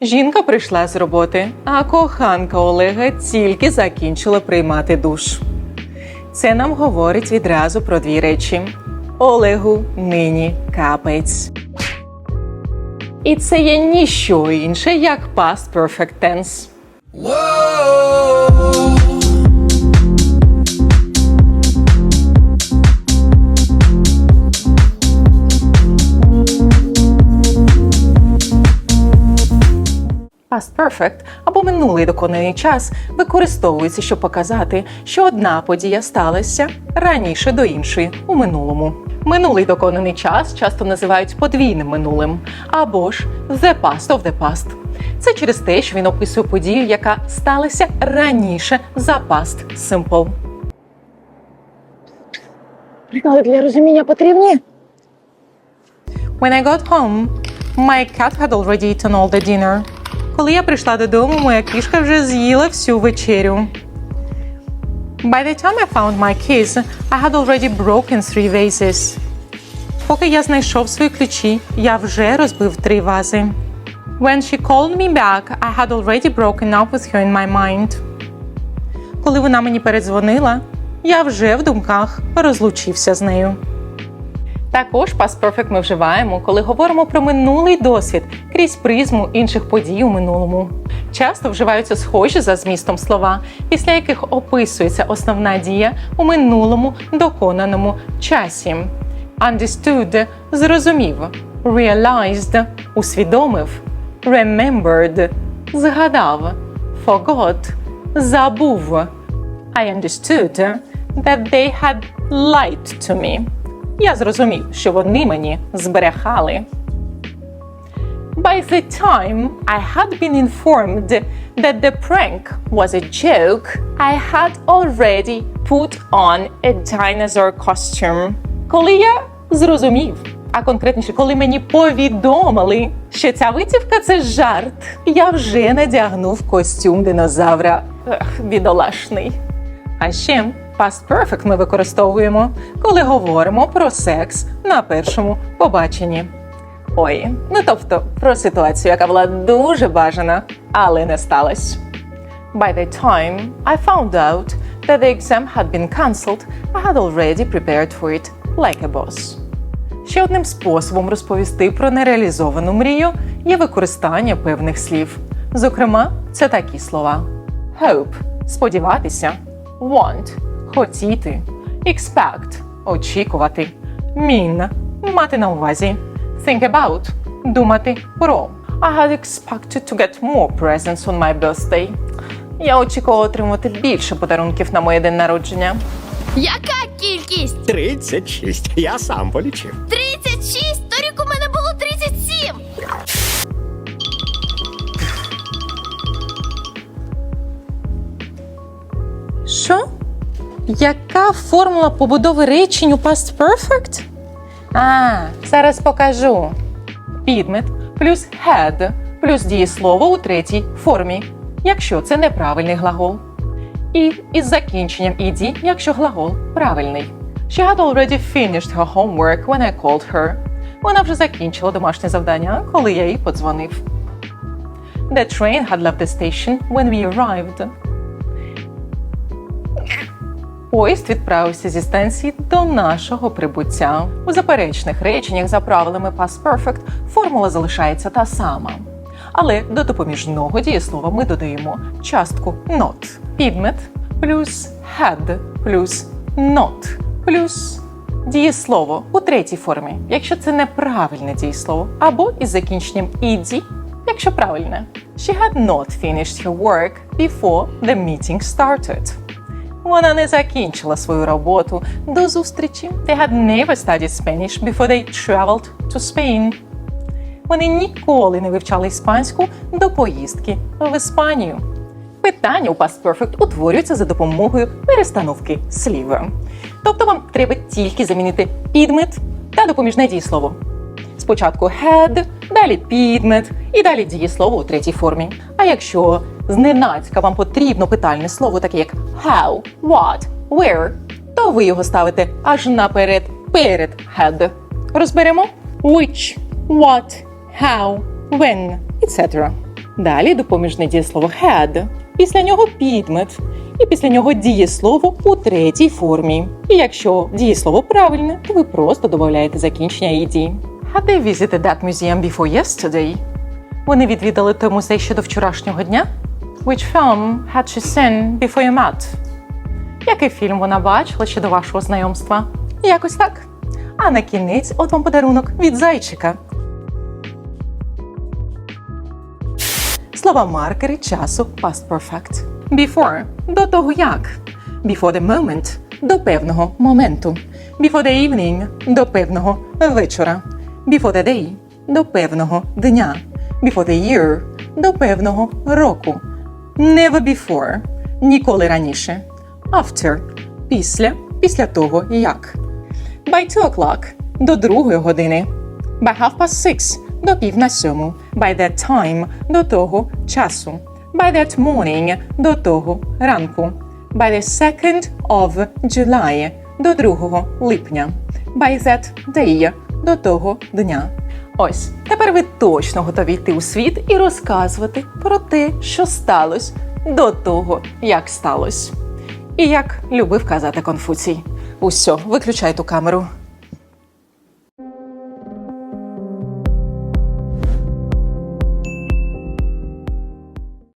Жінка прийшла з роботи, а коханка Олега тільки закінчила приймати душ. Це нам говорить відразу про дві речі: Олегу нині капець. І це є ніщо інше, як past perfect tense. Past perfect або минулий доконаний час використовується, щоб показати, що одна подія сталася раніше до іншої у минулому. Минулий доконаний час часто називають подвійним минулим або ж the past of the past. Це через те, що він описує подію, яка сталася раніше за past simple. Приклади для розуміння потрібні? When I got home, my cat had already eaten all the dinner. Коли я прийшла додому, моя кішка вже з'їла всю вечерю. By the time I found my keys, I had already broken three vases. Поки я знайшов свої ключі, я вже розбив три вази. When she called me back, I had already broken up with her in my mind. Коли вона мені передзвонила, я вже в думках розлучився з нею. Також past perfect ми вживаємо, коли говоримо про минулий досвід крізь призму інших подій у минулому. Часто вживаються схожі за змістом слова, після яких описується основна дія у минулому доконаному часі. Understood – зрозумів, realized – усвідомив, remembered – згадав, forgot – забув. I understood that they had lied to me. Я зрозумів, що вони мені збрехали. By the time I had been informed that the prank was a joke, I had already put on a dinosaur costume. Коли я зрозумів, а конкретніше, коли мені повідомили, що ця витівка це жарт, я вже надягнув костюм динозавра. Ех, бідолашний. А ще past perfect ми використовуємо, коли говоримо про секс на першому побаченні. Ой, ну тобто про ситуацію, яка була дуже бажана, але не сталася. By the time I found out that the exam had been cancelled, I had already prepared for it like a boss. Ще одним способом розповісти про нереалізовану мрію є використання певних слів. Зокрема, це такі слова: hope сподіватися, want хотіти, expect очікувати, mean мати на увазі, think about думати про. I had expected to get more presents on my birthday. Я очікувала отримати більше подарунків на моє день народження. Яка кількість? 36. Я сам полічив. 36? Яка формула побудови речень у past perfect? А, зараз покажу. Підмет плюс had плюс дієслово у третій формі, якщо це неправильний глагол. І із закінченням «ed», якщо глагол правильний. She had already finished her homework when I called her. Вона вже закінчила домашнє завдання, коли я їй подзвонив. The train had left the station when we arrived. Поїзд відправився зі станції до нашого прибуття. У заперечних реченнях за правилами past perfect формула залишається та сама. Але до допоміжного дієслова ми додаємо частку not. Підмет плюс had плюс not плюс дієслово у третій формі, якщо це неправильне дієслово, або із закінченням «ed», якщо правильне. She had not finished her work before the meeting started. Вона не закінчила свою роботу до зустрічі. They had never studied Spanish before they traveled to Spain. Вони ніколи не вивчали іспанську до поїздки в Іспанію. Питання у Past Perfect утворюються за допомогою перестановки слів. Тобто вам треба тільки замінити підмет та допоміжне дієслово. Спочатку had, далі підмет і далі дієслово у третій формі. А якщо зненацька вам потрібно питальне слово, таке як how, what, where, то ви його ставите аж наперед перед had. Розберемо which, what, how, when, etc. Далі допоміжне дієслово had. Після нього підмет. І після нього дієслово у третій формі. І якщо дієслово правильне, то ви просто додаєте закінчення «ed». Had they visited that museum before yesterday? Вони відвідали той музей ще до вчорашнього дня? Which film had she seen before you met? Який фільм вона бачила ще до вашого знайомства? Якось так. А на кінець от вам подарунок від зайчика. Слова маркери часу past perfect. Before – до того як. Before the moment – до певного моменту. Before the evening – до певного вечора. Before the day – до певного дня. Before the year – до певного року. Never before – ніколи раніше. After – після, після того як. By two o'clock – до другої години. By half past six – до пів на сьому. By that time – до того часу. By that morning – до того ранку. By the second of July – до 2 липня. By that day – до того дня. Ось, тепер ви точно готові йти у світ і розказувати про те, що сталося до того, як сталося. І як любив казати Конфуцій. Усьо, виключай ту камеру.